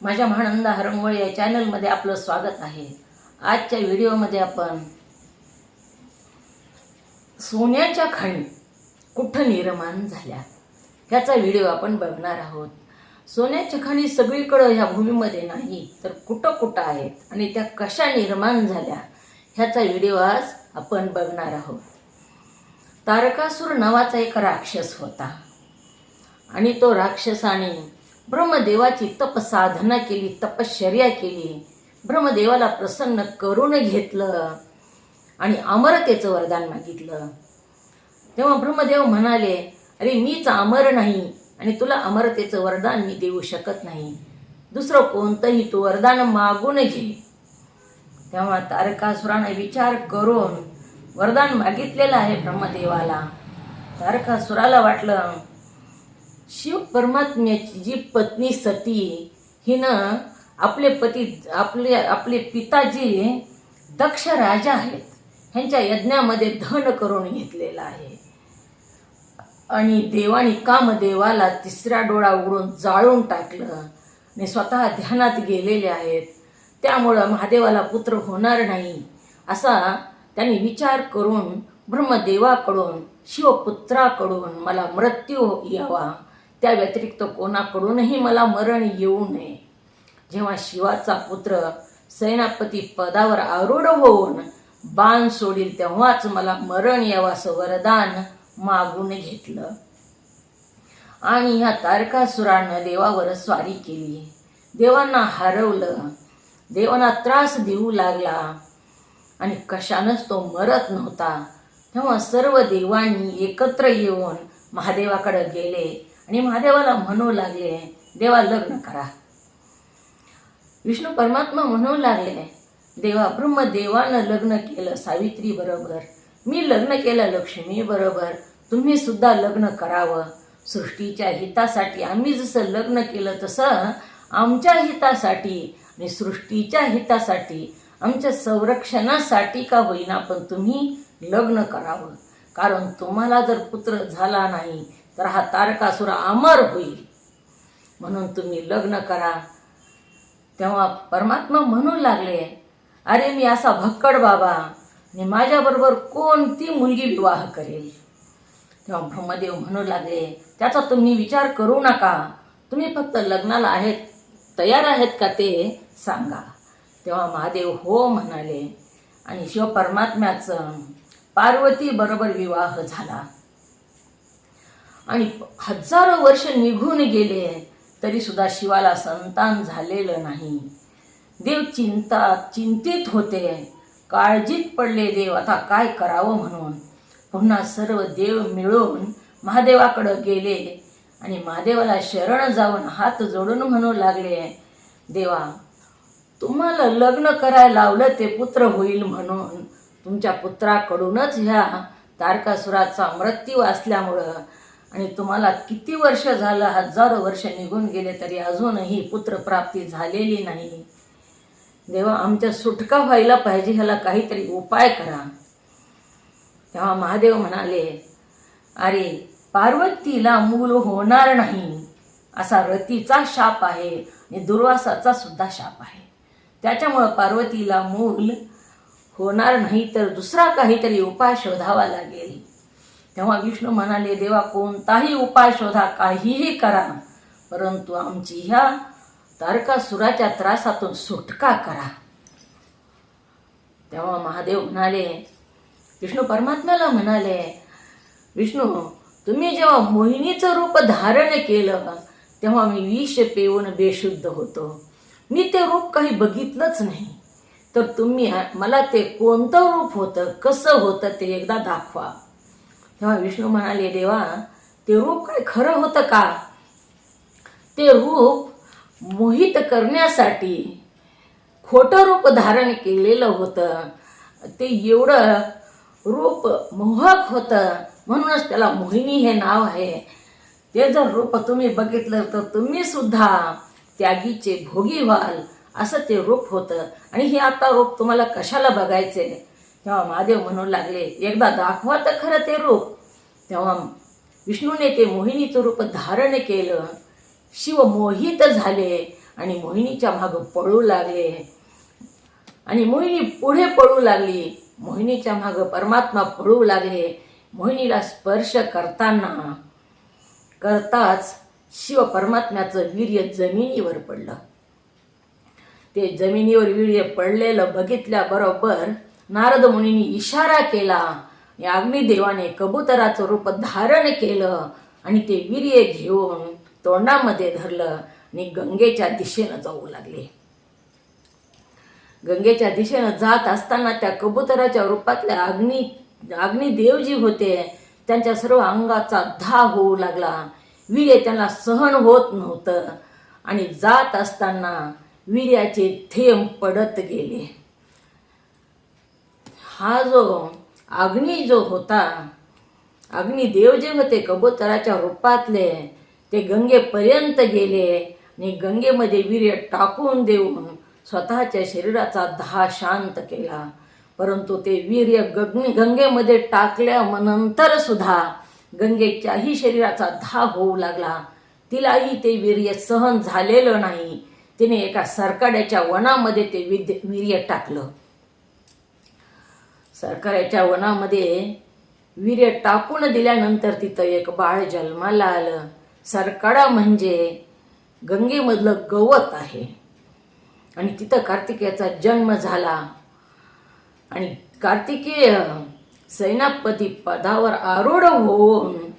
माझ्या महानंदा हरंगोळे या चॅनलमध्ये आपलं स्वागत आहे. आजच्या व्हिडिओमध्ये आपण सोन्याच्या खाणी कुठं निर्माण झाल्या ह्याचा व्हिडिओ आपण बघणार आहोत. सोन्याच्या खाणी सगळीकडं ह्या भूमीमध्ये नाही तर कुठं कुठं आहेत आणि त्या कशा निर्माण झाल्या ह्याचा व्हिडिओ आज आपण बघणार आहोत. तारकासूर नावाचा एक राक्षस होता आणि तो राक्षसाने ब्रह्मदेवाची तपसाधना केली तपश्चर्या केली. ब्रह्मदेवाला प्रसन्न करून घेतलं आणि अमरतेचं वरदान मागितलं. तेव्हा ब्रह्मदेव म्हणाले अरे मीच अमर नाही आणि तुला अमरतेचं वरदान मी देऊ शकत नाही. दुसरं कोणतंही तू वरदान मागून घे. तेव्हा तारकासुराने विचार करून वरदान मागितलेलं आहे ब्रह्मदेवाला. तारकासुराला वाटलं शिव परमात्म्याची जी पत्नी सती हिनं आपले पती आपले आपले पिताजी दक्ष राजा आहेत. ह्यांच्या यज्ञामध्ये धन करून घेतलेलं आहे. आणि देवानी कामदेवाला तिसरा डोळा उघडून जाळून टाकलं आणि स्वतः ध्यानात गेलेले आहेत. त्यामुळं महादेवाला पुत्र होणार नाही असा त्यांनी विचार करून ब्रह्मदेवाकडून शिवपुत्राकडून मला मृत्यू यावा. त्या व्यतिरिक्त कोणाकडूनही मला मरण येऊ नये. जेव्हा शिवाचा पुत्र सेनापती पदावर आरूढ होऊन बाण सोडील तेव्हाच मला मरण यावं वरदान मागून घेतलं. आणि ह्या तारकासुरानं देवावर स्वारी केली. देवांना हरवलं. देवांना त्रास देऊ लागला. आणि कशानंच तो मरत नव्हता. तेव्हा सर्व देवांनी एकत्र येऊन महादेवाकडे गेले. आणि महादेवाला म्हणू लागले देवा लग्न करा. विष्णू परमात्मा म्हणू लागले देवा ब्रह्मदेवानं लग्न केलं सावित्री बरोबर. मी लग्न केलं लक्ष्मी बरोबर. तुम्ही सुद्धा लग्न करावं. सृष्टीच्या हितासाठी आम्ही जसं लग्न केलं तसं आमच्या हितासाठी आणि सृष्टीच्या हितासाठी आमच्या संरक्षणासाठी का होईना पण तुम्ही लग्न करावं. कारण तुम्हाला जर पुत्र झाला नाही तर हा तारकासुर अमर होईल. म्हणून तुम्ही लग्न करा. तेव्हा परमात्मा म्हणू लागले अरे मी असा भक्कड बाबा आणि माझ्याबरोबर कोणती मुलगी विवाह करेल? तेव्हा ब्रह्मदेव म्हणू लागले त्याचा तुम्ही विचार करू नका. तुम्ही फक्त लग्नाला आहेत तयार आहेत का ते सांगा. तेव्हा महादेव हो म्हणाले आणि शिव परमात्म्याचं पार्वती बरोबर विवाह झाला. आणि हजारो वर्ष निघून गेले तरी सुद्धा शिवाला संतान झालेलं नाही. देव चिंता चिंतित होते. काळजीत पडले देव आता काय करावं म्हणून. पुन्हा सर्व देव मिळून महादेवाकडं गेले आणि महादेवाला शरण जाऊन हात जोडून म्हणू लागले देवा तुम्हाला लग्न करायला लावलं ते पुत्र होईल म्हणून. तुमच्या पुत्राकडूनच ह्या तारकासुराचा मृत्यू असल्यामुळं आणि तुम्हाला किती वर्ष झालं हजारो वर्ष निघून गेले तरी अजूनही पुत्रप्राप्ती झालेली नाही. देवा आमच्या सुटका व्हायला पाहिजे ह्याला काहीतरी उपाय करा. तेव्हा महादेव म्हणाले अरे पार्वतीला मूल होणार नाही. असा रतीचा शाप आहे आणि दुर्वासाचा सुद्धा शाप आहे. त्याच्यामुळं पार्वतीला मूल होणार नाही तर दुसरा काहीतरी उपाय शोधावा लागेल. तेव्हा विष्णू म्हणाले देवा कोणताही उपाय शोधा काहीही करा परंतु आमची ह्या तारकासुराच्या त्रासातून सुटका करा. तेव्हा महादेव म्हणाले विष्णू परमात्म्याला म्हणाले विष्णू तुम्ही जेव्हा मोहिनीचं रूप धारण केलं तेव्हा मी विष पेऊन बेशुद्ध होतो. मी ते रूप काही बघितलंच नाही. तर तुम्ही मला ते कोणतं रूप होतं कसं होतं ते एकदा दाखवा. तेव्हा विष्णू म्हणाले देवा ते रूप काय खरं होतं का? ते रूप मोहित करण्यासाठी खोटं रूप धारण केलेलं होतं. ते एवढं रूप मोहक होतं. म्हणूनच त्याला मोहिनी हे नाव आहे. ते जर रूप तुम्ही बघितलं तर तुम्ही सुद्धा त्यागीचे भोगी व्हाल. असं ते रूप होतं. आणि हे आता रूप तुम्हाला कशाला बघायचे तेव्हा महादेव म्हणू लागले एकदा दाखवा तर खरं ते रूप. तेव्हा विष्णूने ते मोहिनीचं रूप धारण केलं. शिव मोहित झाले आणि मोहिनीच्या मागं पळू लागले. आणि मोहिनी पुढे पळू लागली. मोहिनीच्या मागं परमात्मा पळू लागले. मोहिनीला स्पर्श करताना करताच शिव परमात्म्याचं वीर्य जमिनीवर पडलं. ते जमिनीवर वीर्य पडलेलं बघितल्याबरोबर नारद मुनींनी इशारा केला. या अग्निदेवाने कबुतराचं रूप धारण केलं आणि ते वीर्य घेऊन तोंडामध्ये धरलं आणि गंगेच्या दिशेनं जाऊ लागले. गंगेच्या दिशेनं जात असताना त्या कबुतराच्या रूपातल्या अग्नी अग्निदेव जी होते. त्यांच्या सर्व अंगाचा धा होऊ लागला. वीर्य त्यांना सहन होत नव्हतं आणि जात असताना वीर्याचे थेंब पडत गेले. हा जो अग्नी जो होता अग्निदेव जे होते कबुतराच्या रूपातले ते गंगेपर्यंत गेले आणि गंगेमध्ये वीर्य टाकून देऊन स्वतःच्या शरीराचा दहा शांत केला. परंतु ते वीर्य गंगे गंगेमध्ये टाकल्यानंतर सुद्धा गंगेच्याही शरीराचा धा होऊ लागला. तिलाही ते वीर्य सहन झालेलं नाही. तिने एका सरकाड्याच्या वनामध्ये ते विद्य वीर्य टाकलं. सरकाराच्या वनामध्ये वीर्य टाकून दिल्यानंतर तिथं एक बाळ जन्माला आलं. सरकाडा म्हणजे गंगेमधलं गवत आहे. आणि तिथं कार्तिकेयाचा जन्म झाला. आणि कार्तिकेय सैनापती पदावर आरूढ होऊन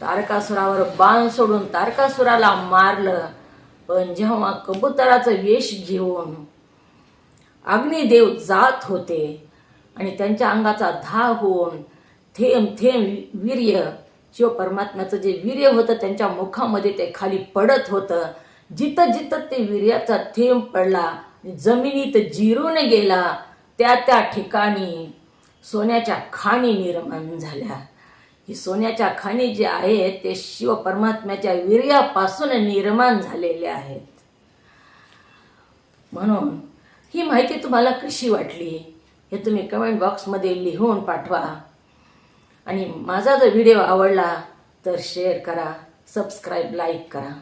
तारकासुरावर बाण सोडून तारकासुराला मारलं. पण जेव्हा कबुतराचं वेश घेऊन अग्निदेव जात होते आणि त्यांच्या अंगाचा धा होऊन थेंब थेंब वीर्य शिव परमात्म्याचं जे वीर्य होतं त्यांच्या मुखामध्ये ते खाली पडत होतं. जिथं जिथं ते वीर्याचा थेंब पडला जमिनीत जिरून गेला त्या त्या ठिकाणी सोन्याच्या खाणी निर्माण झाल्या. ही सोन्याच्या खाणी जे आहेत ते शिव परमात्म्याच्या वीर्यापासून निर्माण झालेले आहेत. म्हणून ही माहिती तुम्हाला कशी वाटली? हे तुम्ही कमेंट बॉक्समध्ये लिहून पाठवा. आणि माझा जर व्हिडिओ आवडला तर शेअर करा सबस्क्राईब लाईक करा.